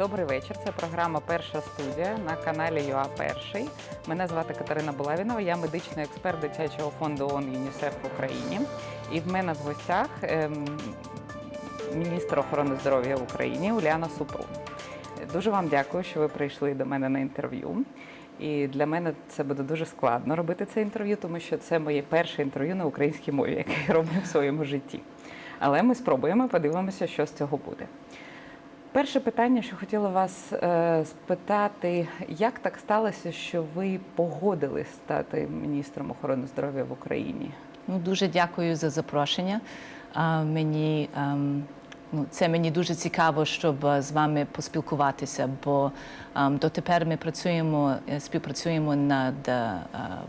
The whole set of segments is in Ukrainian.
добрий вечір. Це програма Перша студія на каналі ЮА Перший. Мене звати Катерина Булавінова, я медичний експерт дитячого фонду ООН ЮНІСЕФ в Україні. І в мене в гостях ем, міністр охорони здоров'я в Україні Уляна Супрун. Дуже вам дякую, що ви прийшли до мене на інтерв'ю. І для мене це буде дуже складно робити це інтерв'ю, тому що це моє перше інтерв'ю на українській мові, яке я роблю в своєму житті. Але ми спробуємо, подивимося, що з цього буде. Перше питання, що хотіла вас е, спитати, як так сталося, що ви погодились стати міністром охорони здоров'я в Україні? Ну, дуже дякую за запрошення. Мені, ем, ну, це мені дуже цікаво, щоб е, з вами поспілкуватися, бо ем, дотепер ми працюємо, е, співпрацюємо над е,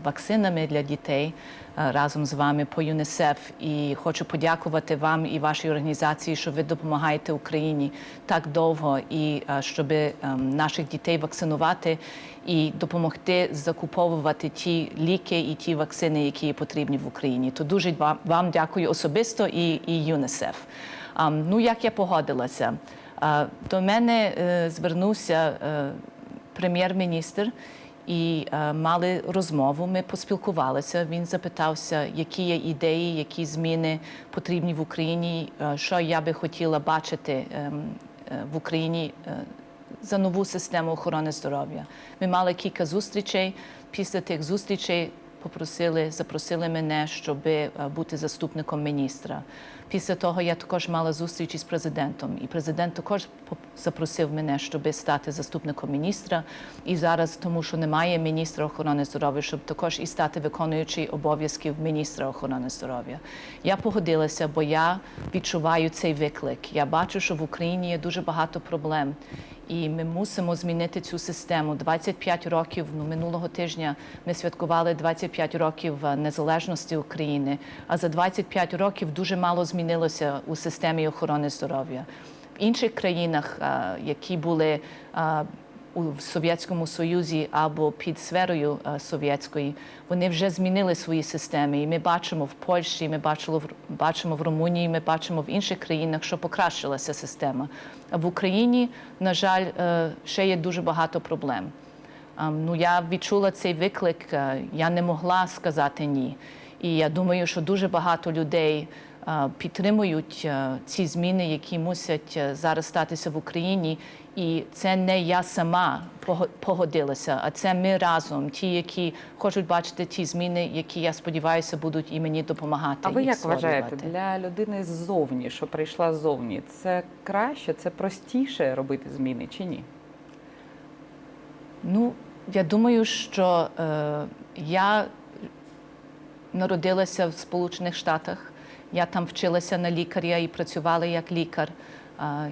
вакцинами для дітей разом з вами по ЮНІСЕФ. І хочу подякувати вам і вашій організації, що ви допомагаєте Україні так довго і щоб ем, наших дітей вакцинувати і допомогти закуповувати ті ліки і ті вакцини, які потрібні в Україні. То дуже вам, дякую особисто і, і ЮНІСЕФ. Ну, як я погодилася? До мене е, звернувся е, прем'єр-міністр. І е, мали розмову. Ми поспілкувалися. Він запитався, які є ідеї, які зміни потрібні в Україні, що я би хотіла бачити ем, в Україні за нову систему охорони здоров'я. Ми мали кілька зустрічей. Після тих зустрічей попросили, запросили мене, щоб е, бути заступником міністра. Після того я також мала зустріч із президентом, і президент також запросив мене, щоб стати заступником міністра. І зараз, тому що немає міністра охорони здоров'я, щоб також і стати виконуючий обов'язків міністра охорони здоров'я. Я погодилася, бо я відчуваю цей виклик. Я бачу, що в Україні є дуже багато проблем. І ми мусимо змінити цю систему. 25 років ну, минулого тижня ми святкували 25 років е, незалежності України. А за 25 років дуже мало змінилося у системі охорони здоров'я. В інших країнах, е, які були е, у Совєтському Союзі або під сферою е, совєтської, вони вже змінили свої системи. І ми бачимо в Польщі, ми бачили в бачимо в Румунії, ми бачимо в інших країнах, що покращилася система. А в Україні, на жаль, е, ще є дуже багато проблем. Ем, Ну, я відчула цей виклик, е, я не могла сказати ні. І я думаю, що дуже багато людей підтримують ці зміни, які мусять зараз статися в Україні. І це не я сама пого- погодилася, а це ми разом, ті, які хочуть бачити ті зміни, які я сподіваюся будуть і мені допомагати. А ви як вважаєте, для людини ззовні, що прийшла ззовні, це краще, це простіше робити зміни чи ні? Ну, я думаю, що е, я народилася в Сполучених Штатах. Я там вчилася на лікаря і працювала як лікар.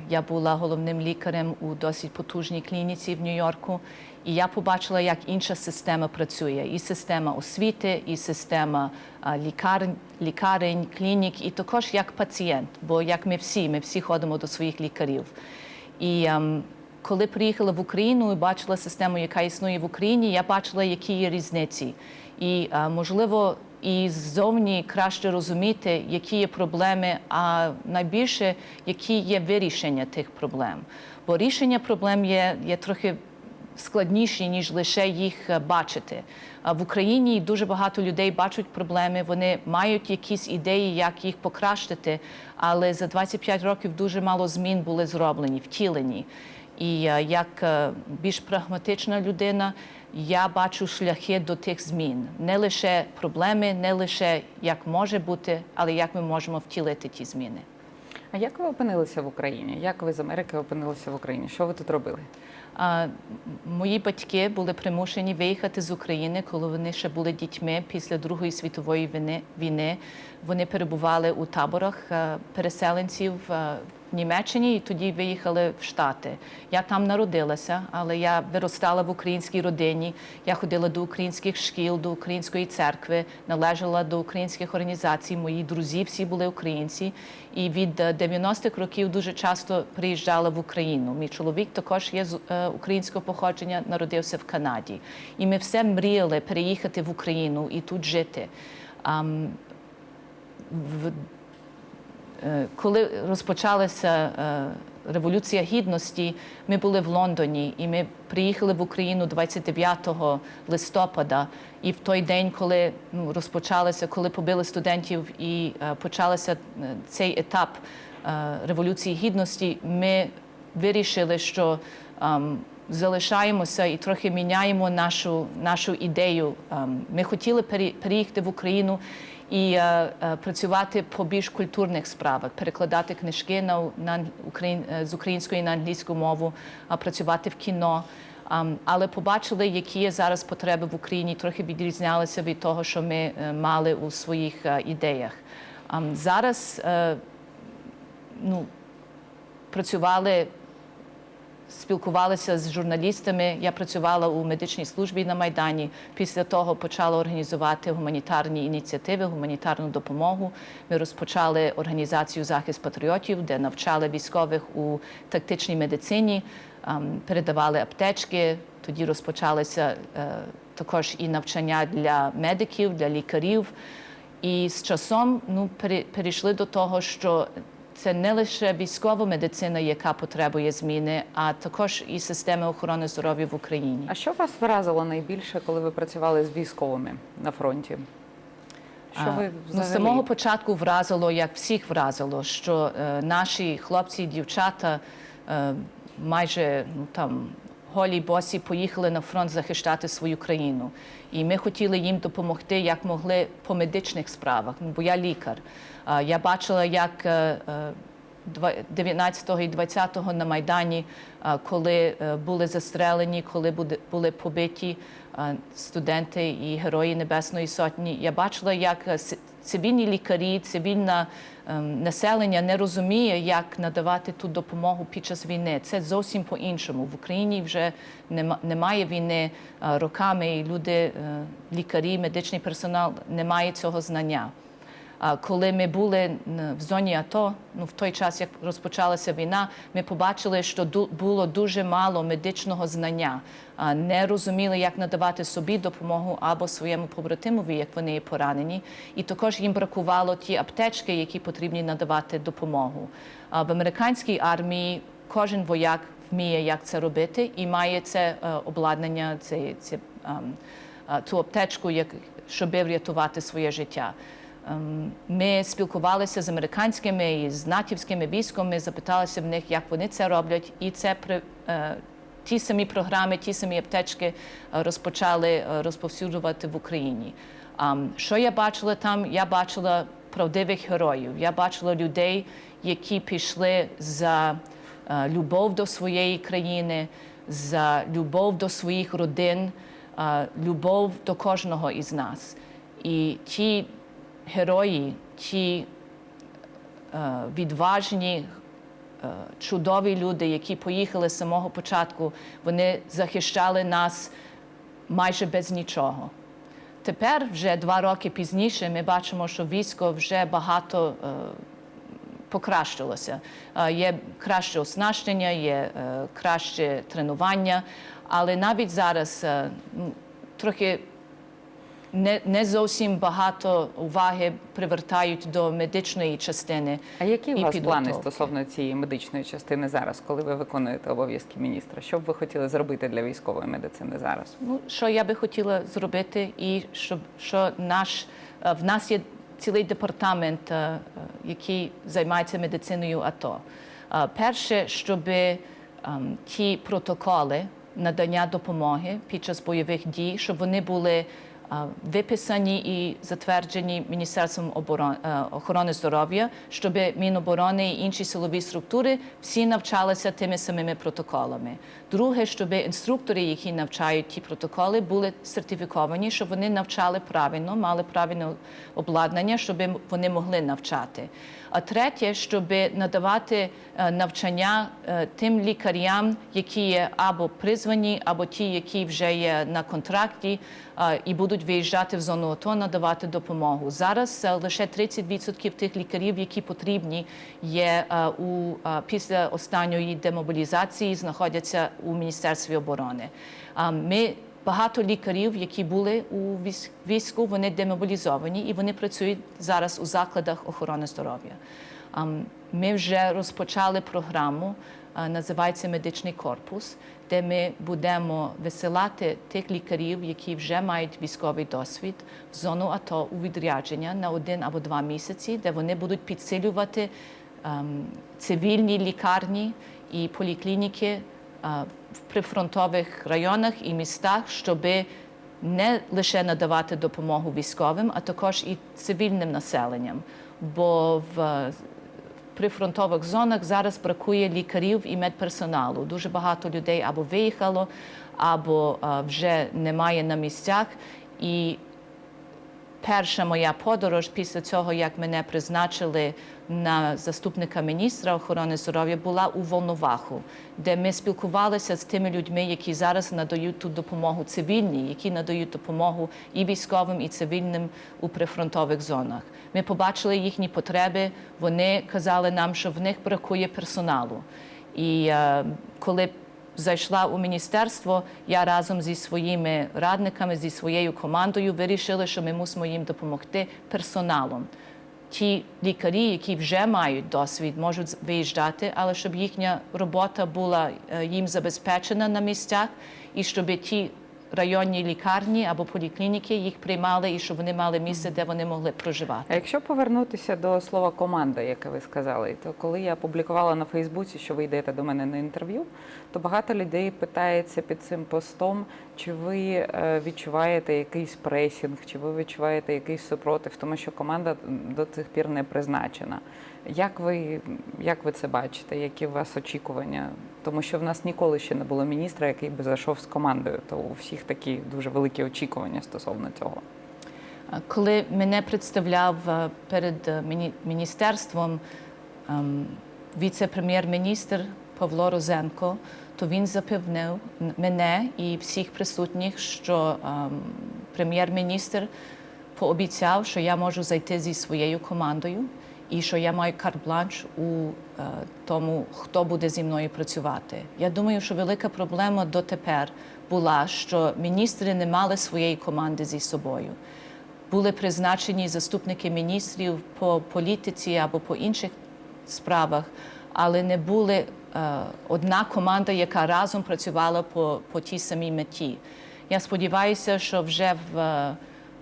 Я була головним лікарем у досить потужній клініці в Нью-Йорку. І я побачила, як інша система працює: і система освіти, і система лікарень, лікарень, клінік, і також як пацієнт. Бо як ми всі, ми всі ходимо до своїх лікарів. І ем, коли приїхала в Україну і бачила систему, яка існує в Україні, я бачила, які є різниці. І е, можливо, і ззовні краще розуміти, які є проблеми, а найбільше, які є вирішення тих проблем. Бо рішення проблем є, є трохи складніші, ніж лише їх е, бачити. В Україні дуже багато людей бачать проблеми, вони мають якісь ідеї, як їх покращити, але за 25 років дуже мало змін були зроблені, втілені. І е, як е, більш прагматична людина, я бачу шляхи до тих змін. Не лише проблеми, не лише як може бути, але як ми можемо втілити ті зміни. А як ви опинилися в Україні? Як ви з Америки опинилися в Україні? Що ви тут робили? А, мої батьки були примушені виїхати з України, коли вони ще були дітьми після Другої світової війни. Вони перебували у таборах е, переселенців е, в Німеччині і тоді виїхали в Штати. Я там народилася, але я виростала в українській родині. Я ходила до українських шкіл, до української церкви, належала до українських організацій. Мої друзі всі були українці. І від е, 90-х років дуже часто приїжджала в Україну. Мій чоловік також є з е, українського походження, народився в Канаді. І ми все мріяли переїхати в Україну і тут жити. В, е, коли розпочалася е, Революція Гідності, ми були в Лондоні, і ми приїхали в Україну 29 листопада. І в той день, коли ну, розпочалося, коли побили студентів і е, почався цей етап Революції Гідності, ми вирішили, що ем, залишаємося і трохи міняємо нашу, нашу ідею. Ем, ми хотіли переїхати в Україну і е, е, працювати по більш культурних справах, перекладати книжки на, на україн, е, з української на англійську мову, працювати в кіно. Але побачили, які є зараз потреби в Україні, трохи відрізнялися від того, що ми мали у своїх ідеях. Зараз ну, працювали спілкувалися з журналістами. Я працювала у медичній службі на Майдані. Після того почала організувати гуманітарні ініціативи, гуманітарну допомогу. Ми розпочали організацію захист патріотів, де навчали військових у тактичній медицині, ем, передавали аптечки. Тоді розпочалися е, також і навчання для медиків, для лікарів. І з часом ну, пере- перейшли до того, що це не лише військова медицина, яка потребує зміни, а також і системи охорони здоров'я в Україні. А що вас вразило найбільше, коли ви працювали з військовими на фронті? Що ви ну, з самого початку вразило, як всіх вразило, що е, наші хлопці і дівчата е, майже ну, там голі босі поїхали на фронт захищати свою країну. І ми хотіли їм допомогти, як могли по медичних справах. Ну, бо я лікар. Я бачила, як е, е, 19 і 20 на Майдані, коли е, були застрелені, коли були побиті студенти і герої Небесної Сотні. Я бачила, як е, цивільні лікарі, цивільне ем, населення не розуміє, як надавати ту допомогу під час війни. Це зовсім по-іншому. В Україні вже нема- немає війни е, роками, і люди, е, лікарі, медичний персонал не має цього знання. Коли ми були в зоні АТО, ну в той час, як розпочалася війна, ми побачили, що було дуже мало медичного знання. Не розуміли, як надавати собі допомогу або своєму побратимові, як вони є поранені. І також їм бракувало ті аптечки, які потрібні надавати допомогу. В американській армії кожен вояк вміє, як це робити, і має це е, обладнання, це, це ам, ту аптечку, як щоб врятувати своє життя. Ем, Ми спілкувалися з американськими і з натівськими військами, запиталися в них, як вони це роблять, і це при е, ті самі програми, ті самі аптечки е, розпочали е, розповсюджувати в Україні. Ам, Що я бачила там? Я бачила правдивих героїв. Я бачила людей, які пішли за любов до своєї країни, за любов до своїх родин, любов до кожного із нас. І ті герої, ті е, відважні, е, чудові люди, які поїхали з самого початку, вони захищали нас майже без нічого. Тепер, вже два роки пізніше, ми бачимо, що військо вже багато е, покращилося. Є краще оснащення, є краще тренування, але навіть зараз трохи не, не зовсім багато уваги привертають до медичної частини. А які у вас плани стосовно цієї медичної частини зараз, коли ви виконуєте обов'язки міністра? Що б ви хотіли зробити для військової медицини зараз? Ну, що я би хотіла зробити, і щоб що наш е, в нас є цілий департамент, е, який займається медициною АТО. Е, Перше, щоб ем, ті протоколи надання допомоги під час бойових дій, щоб вони були виписані і затверджені Міністерством оборон- е, охорони здоров'я, щоб Міноборони і інші силові структури всі навчалися тими самими протоколами. Друге, щоб інструктори, які навчають ті протоколи, були сертифіковані, щоб вони навчали правильно, мали правильне обладнання, щоб вони могли навчати. А третє, щоб надавати е, навчання е, тим лікарям, які є або призвані, або ті, які вже є на контракті і будуть виїжджати в зону АТО, надавати допомогу. Зараз е, лише 30% тих лікарів, які потрібні, є у після останньої демобілізації, знаходяться у Міністерстві оборони. Ми Багато лікарів, які були у військ- війську, вони демобілізовані і вони працюють зараз у закладах охорони здоров'я. Ми вже розпочали програму, називається Медичний корпус, де ми будемо висилати тих лікарів, які вже мають військовий досвід в зону АТО у відрядження на один або два місяці, де вони будуть підсилювати ем, цивільні лікарні і поліклініки е, в прифронтових районах і містах, щоб не лише надавати допомогу військовим, а також і цивільним населенням. Бо в прифронтових зонах зараз бракує лікарів і медперсоналу. Дуже багато людей або виїхало, або вже немає на місцях. І перша моя подорож після цього, як мене призначили на заступника міністра охорони здоров'я, була у Волноваху, де ми спілкувалися з тими людьми, які зараз надають ту допомогу цивільній, які надають допомогу і військовим, і цивільним у прифронтових зонах. Ми побачили їхні потреби. Вони казали нам, що в них бракує персоналу. І е, коли зайшла у міністерство, я разом зі своїми радниками, зі своєю командою вирішила, що ми мусимо їм допомогти персоналом. Ті лікарі, які вже мають досвід, можуть виїжджати, але щоб їхня робота була е, їм забезпечена на місцях, і щоб ті районні лікарні або поліклініки їх приймали, і щоб вони мали місце, де вони могли проживати. А якщо повернутися до слова команда, яке ви сказали, то коли я публікувала на Фейсбуці, що ви йдете до мене на інтерв'ю, то багато людей питається під цим постом, чи ви е, відчуваєте якийсь пресінг, чи ви відчуваєте якийсь супротив, тому що команда до цих пір не призначена. Як ви, як ви це бачите? Які у вас очікування? Тому що в нас ніколи ще не було міністра, який би зайшов з командою, то у всіх такі дуже великі очікування стосовно цього. Коли мене представляв е, перед е, міністерством ем, віце-прем'єр-міністр Павло Розенко, то він запевнив мене і всіх присутніх, що ем, прем'єр-міністр пообіцяв, що я можу зайти зі своєю командою і що я маю карт-бланш у е, тому, хто буде зі мною працювати. Я думаю, що велика проблема дотепер була, що міністри не мали своєї команди зі собою. Були призначені заступники міністрів по політиці або по інших справах, але не були е, одна команда, яка разом працювала по, по тій самій меті. Я сподіваюся, що вже в, е,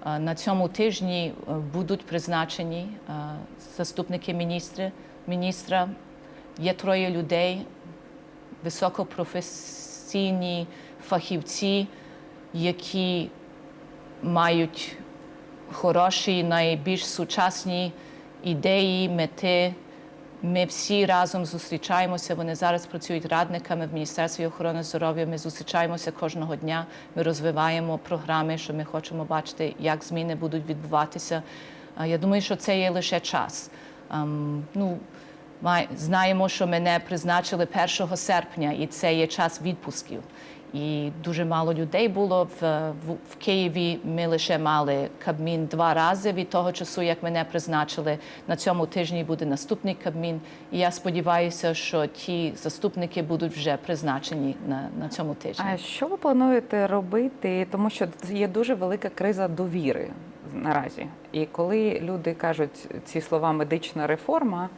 на цьому тижні е, будуть призначені е, заступники міністри, міністра. Є троє людей, високопрофесійні фахівці, які мають хороші, найбільш сучасні ідеї, мети. Ми всі разом зустрічаємося. Вони зараз працюють радниками в Міністерстві охорони здоров'я. Ми зустрічаємося кожного дня. Ми розвиваємо програми, що ми хочемо бачити, як зміни будуть відбуватися. Я думаю, що це є лише час. Ем, Ну, знаємо, що мене призначили 1 серпня, і це є час відпусків. І дуже мало людей було в, в, в Києві. Ми лише мали Кабмін два рази від того часу, як мене призначили. На цьому тижні буде наступний Кабмін. І я сподіваюся, що ті заступники будуть вже призначені на, на цьому тижні. А що ви плануєте робити? Тому що є дуже велика криза довіри наразі. І коли люди кажуть ці слова медична реформа,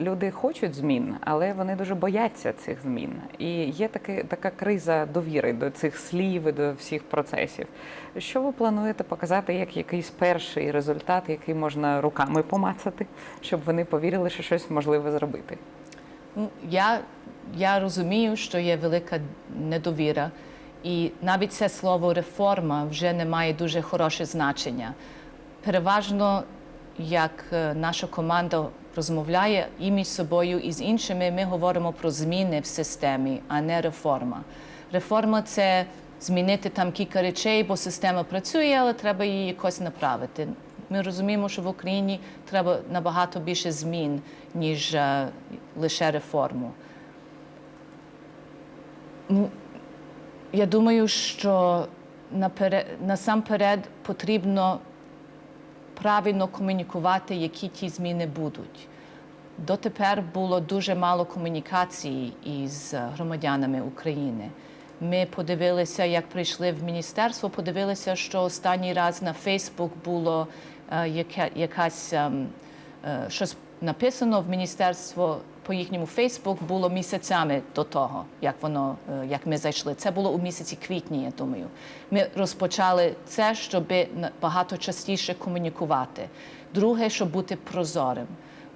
люди хочуть змін, але вони дуже бояться цих змін. І є таки, така криза довіри до цих слів і до всіх процесів. Що ви плануєте показати як якийсь перший результат, який можна руками помацати, щоб вони повірили, що щось можливе зробити? Ну, Я, я розумію, що є велика недовіра, і навіть це слово реформа вже не має дуже хороше значення. Переважно, як е, наша команда розмовляє і між собою, і з іншими, ми говоримо про зміни в системі, а не реформа. Реформа це змінити там кілька речей, бо система працює, але треба її якось направити. Ми розуміємо, що в Україні треба набагато більше змін, ніж е, лише реформу. Ну, Я думаю, що наперед, насамперед потрібно правильно комунікувати, які ті зміни будуть. Дотепер було дуже мало комунікації із громадянами України. Ми подивилися, як прийшли в міністерство, подивилися, що останній раз на Фейсбук було е, якась ем, е, щось написано в міністерство по їхньому Фейсбук було місяцями до того, як воно е, як ми зайшли. Це було у місяці квітні, я думаю. Ми розпочали це, щоб багато частіше комунікувати. Друге, щоб бути прозорим.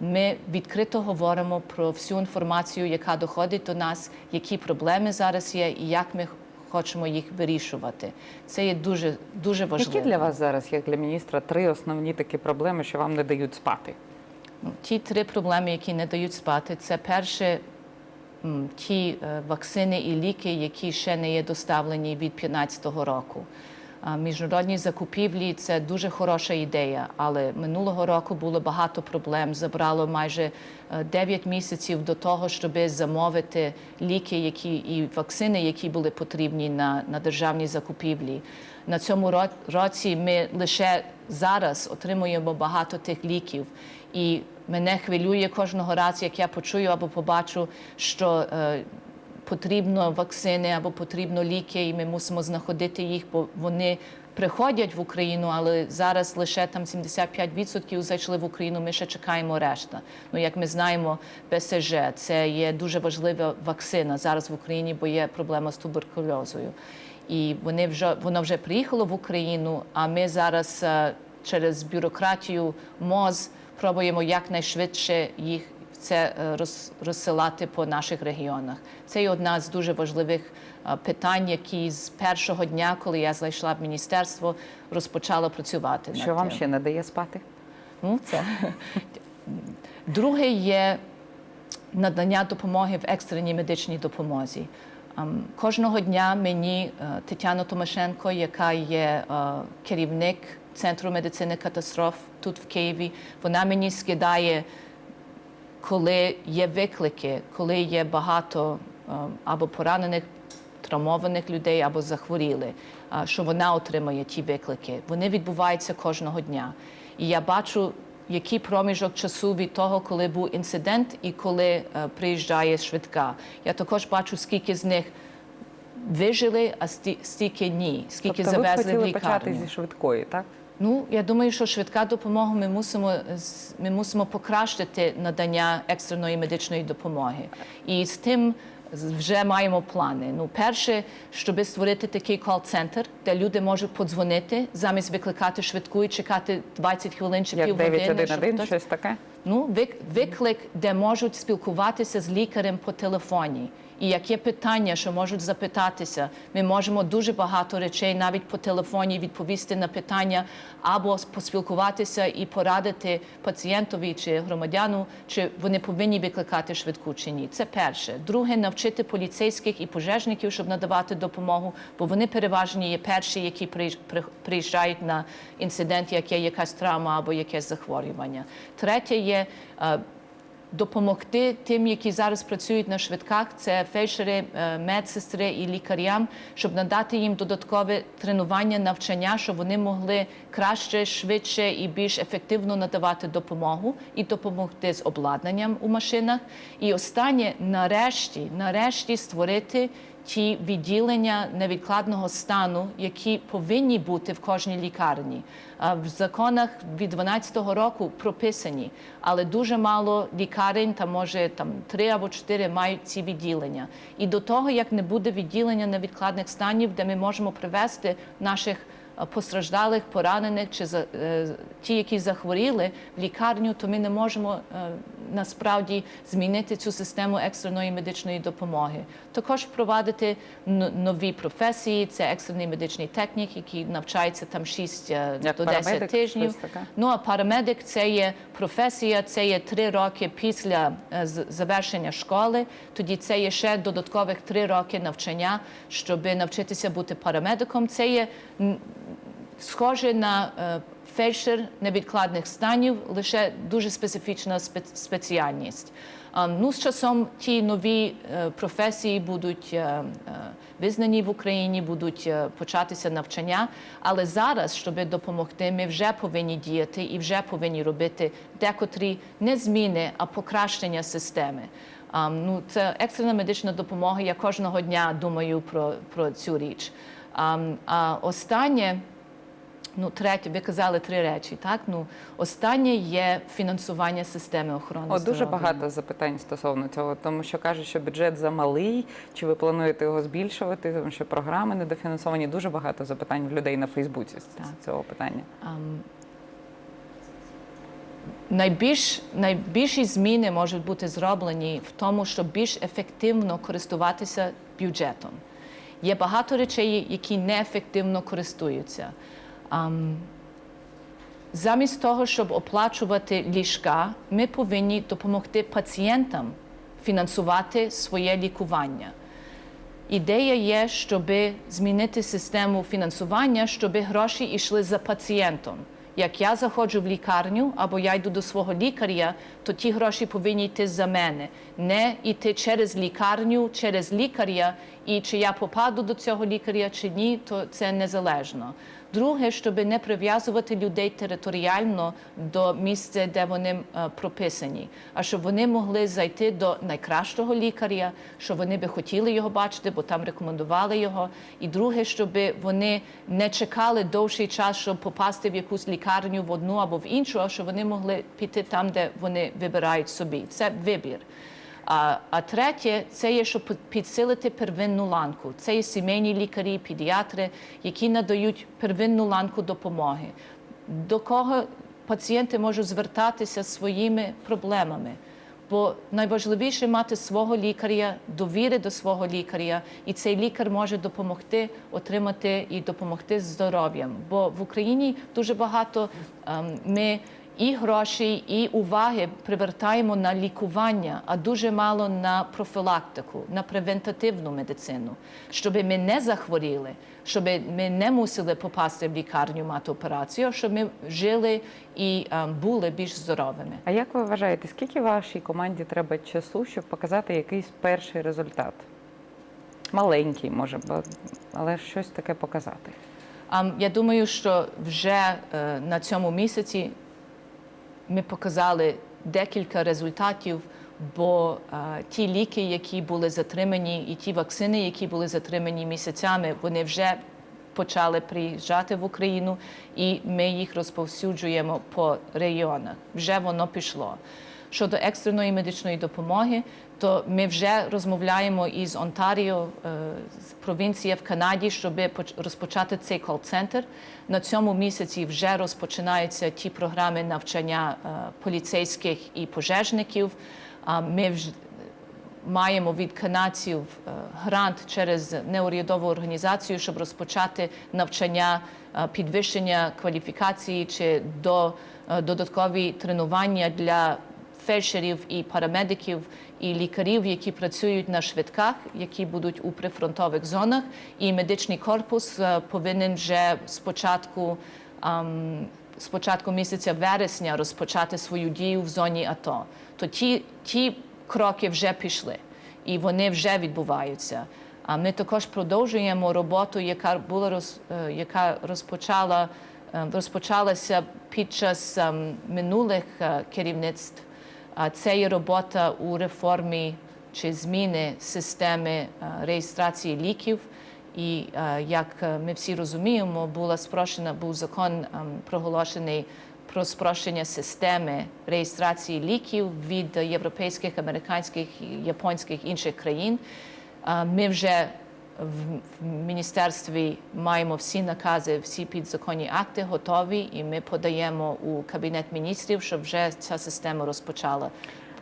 Ми відкрито говоримо про всю інформацію, яка доходить до нас, які проблеми зараз є, і як ми хочемо їх вирішувати. Це є дуже дуже важливо. Які для вас зараз, як для міністра, три основні такі проблеми, що вам не дають спати? Ну, Ті три проблеми, які не дають спати, це перше ті е, вакцини і ліки, які ще не є доставлені від 2015 року. Міжнародні закупівлі це дуже хороша ідея, але минулого року було багато проблем. Забрало майже е, 9 місяців до того, щоб замовити ліки, які і вакцини, які були потрібні на, на державні закупівлі. На цьому році ми лише зараз отримуємо багато тих ліків. І мене хвилює кожного разу, як я почую або побачу, що е, потрібно вакцини або потрібно ліки, і ми мусимо знаходити їх, бо вони приходять в Україну, але зараз лише там 75% зайшли в Україну. Ми ще чекаємо решта. Ну як ми знаємо, БСЖ це є дуже важлива вакцина зараз в Україні, бо є проблема з туберкульозою. І вони вже воно вже приїхало в Україну. А ми зараз е, через бюрократію МОЗ пробуємо якнайшвидше їх це е, розсилати по наших регіонах. Це є одна з дуже важливих е, питань, які з першого дня, коли я зайшла в міністерство, розпочала працювати. над Що вам тим. ще не дає спати? Ну, це. Друге є надання допомоги в екстреній медичній допомозі. Ем, Кожного дня мені е, Тетяна Томашенко, яка є керівник Центру медицини катастроф тут в Києві, вона мені скидає, коли є виклики, коли є багато е, або поранених, травмованих людей, або захворіли, що вона отримує ті виклики. Вони відбуваються кожного дня. І я бачу, який проміжок часу від того, коли був інцидент і коли е, приїжджає швидка. Я також бачу, скільки з них вижили, а сті- стільки ні, скільки тобто ви завезли в хотіли почати зі швидкої, так? Ну, я думаю, що швидка допомога ми мусимо ми мусимо покращити надання екстреної медичної допомоги. І з тим вже маємо плани. Ну, перше, щоб створити такий кол-центр, де люди можуть подзвонити замість викликати швидку і чекати 20 хвилин чи Як півгодини. 911, хтось- щось таке? Ну, вик- виклик, де можуть спілкуватися з лікарем по телефоні. І як є питання, що можуть запитатися, ми можемо дуже багато речей навіть по телефоні відповісти на питання або поспілкуватися і порадити пацієнтові чи громадяну, чи вони повинні викликати швидку чи ні. Це перше. Друге, навчити поліцейських і пожежників, щоб надавати допомогу, бо вони переважно є перші, які при- приїжджають на інцидент, як є якась травма або якесь захворювання. Третє є е, допомогти тим, які зараз працюють на швидках, це фельдшери, е, медсестри і лікарям, щоб надати їм додаткове тренування, навчання, щоб вони могли краще, швидше і більш ефективно надавати допомогу і допомогти з обладнанням у машинах. І останнє, нарешті, нарешті створити ті відділення невідкладного стану, які повинні бути в кожній лікарні. В законах від 12-го року прописані, але дуже мало лікарень, там може там три або чотири мають ці відділення. І до того, як не буде відділення невідкладних станів, де ми можемо привести наших постраждалих, поранених чи е, ті, які захворіли в лікарню, то ми не можемо е, насправді змінити цю систему екстреної медичної допомоги. Також впровадити нові професії. Це екстрений медичний технік, який навчається там 6 Як до 10 парамедик, тижнів. Ну а парамедик це є професія, це є три роки після е, завершення школи. Тоді це є ще додаткових три роки навчання, щоб навчитися бути парамедиком. Це є схоже на е, фельдшер невідкладних станів, лише дуже специфічна спеціальність. Ну, з часом ті нові е, професії будуть е, е, визнані в Україні, будуть початися навчання. Але зараз, щоб допомогти, ми вже повинні діяти і вже повинні робити декотрі не зміни, а покращення системи. Ну, це екстрена медична допомога. Я кожного дня думаю про, про цю річ. А останнє Ну, третє, ви казали три речі. Так, ну останнє є фінансування системи охорони. О, дуже багато запитань стосовно цього, тому що кажуть, що бюджет замалий, чи ви плануєте його збільшувати, тому що програми недофінансовані. Дуже багато запитань в людей на Фейсбуці з Так. цього питання. Найбільш, найбільші зміни можуть бути зроблені в тому, щоб більш ефективно користуватися бюджетом. Є багато речей, які неефективно користуються. Ам, замість того, щоб оплачувати ліжка, ми повинні допомогти пацієнтам фінансувати своє лікування. Ідея є, щоб змінити систему фінансування, щоб гроші йшли за пацієнтом. Як я заходжу в лікарню або я йду до свого лікаря, то ті гроші повинні йти за мене, не йти через лікарню, через лікаря, і чи я попаду до цього лікаря чи ні, то це незалежно. Друге, щоб не прив'язувати людей територіально до місця, де вони е, прописані, а щоб вони могли зайти до найкращого лікаря, що вони би хотіли його бачити, бо там рекомендували його. І друге, щоб вони не чекали довший час, щоб попасти в якусь лікарню в одну або в іншу, а щоб вони могли піти там, де вони вибирають собі. Це вибір. А, а третє, це є, щоб підсилити первинну ланку. Це є сімейні лікарі, педіатри, які надають первинну ланку допомоги. До кого пацієнти можуть звертатися своїми проблемами. Бо найважливіше мати свого лікаря, довіри до свого лікаря, і цей лікар може допомогти отримати і допомогти здоров'ям. Бо в Україні дуже багато ем, ми і грошей, і уваги привертаємо на лікування, а дуже мало на профілактику, на превентативну медицину, щоб ми не захворіли, щоб ми не мусили попасти в лікарню мати операцію, щоб ми жили і ем, були більш здоровими. А як ви вважаєте, скільки вашій команді треба часу, щоб показати якийсь перший результат? Маленький, може, але щось таке показати. Я думаю, що вже е, на цьому місяці ми показали декілька результатів, бо а, ті ліки, які були затримані, і ті вакцини, які були затримані місяцями, вони вже почали приїжджати в Україну, і ми їх розповсюджуємо по регіонах. Вже воно пішло. Щодо екстреної медичної допомоги, то ми вже розмовляємо із Онтаріо, е, провінція в Канаді, щоб поч- розпочати цей кол-центр. На цьому місяці вже розпочинаються ті програми навчання е, поліцейських і пожежників. Ми вже маємо від канадців е, грант через неурядову організацію, щоб розпочати навчання, підвищення кваліфікації чи до додаткові тренування для фельдшерів і парамедиків і лікарів, які працюють на швидках, які будуть у прифронтових зонах. І медичний корпус е, повинен вже спочатку. ам, з початку місяця вересня розпочати свою дію в зоні АТО. То ті, ті кроки вже пішли і вони вже відбуваються. А ми також продовжуємо роботу, яка була роз, е, яка розпочала, е, розпочалася під час ем, минулих е, керівництв. Це є робота у реформі чи зміни системи е, реєстрації ліків. І е, як е, ми всі розуміємо, була спрощена, був закон ем, проголошений про спрощення системи реєстрації ліків від європейських, американських, японських інших країн. Ми вже в, міністерстві маємо всі накази, всі підзаконні акти готові, і ми подаємо у кабінет міністрів, щоб вже ця система розпочала.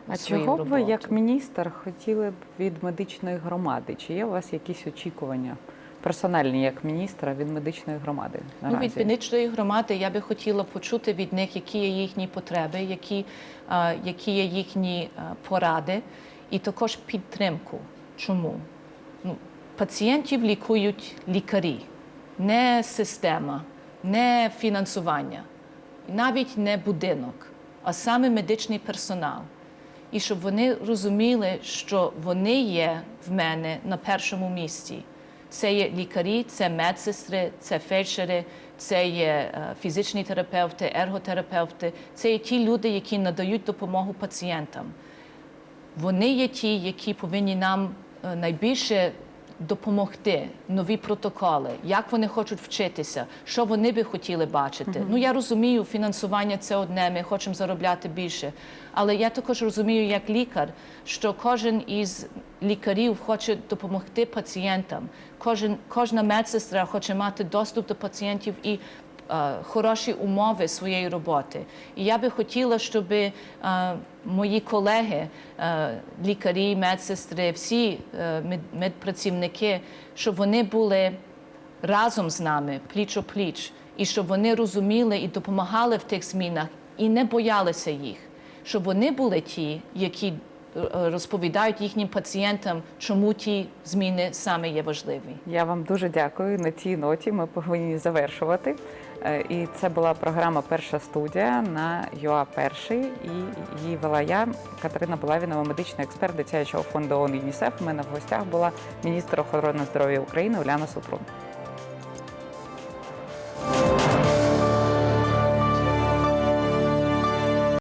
А свою чого б ви, роботу. як міністр, хотіли б від медичної громади? Чи є у вас якісь очікування персональні як міністра від медичної громади? Ну, від медичної громади я би хотіла почути від них, які є їхні потреби, які, які є їхні поради, і також підтримку. Чому? Пацієнтів лікують лікарі, не система, не фінансування, навіть не будинок, а саме медичний персонал. І щоб вони розуміли, що вони є в мене на першому місці. Це є лікарі, це медсестри, це фельдшери, це є е, фізичні терапевти, ерготерапевти. Це є ті люди, які надають допомогу пацієнтам. Вони є ті, які повинні нам е, найбільше допомогти, нові протоколи, як вони хочуть вчитися, що вони би хотіли бачити. Ну я розумію, фінансування це одне, ми хочемо заробляти більше. Але я також розумію, як лікар, що кожен із лікарів хоче допомогти пацієнтам. Кожен, кожна медсестра хоче мати доступ до пацієнтів і хороші умови своєї роботи. І я би хотіла, щоб е, мої колеги, е, лікарі, медсестри, всі е, медпрацівники, щоб вони були разом з нами, пліч о пліч, і щоб вони розуміли і допомагали в тих змінах, і не боялися їх, щоб вони були ті, які е, розповідають їхнім пацієнтам, чому ті зміни саме є важливі. Я вам дуже дякую. На цій ноті ми повинні завершувати. Е, І це була програма Перша студія на ЮА Перший. І її вела я, Катерина Булавінова, медичний експерт дитячого фонду ООН ЮНІСЕФ. У мене в гостях була міністр охорони здоров'я України Уляна Супрун.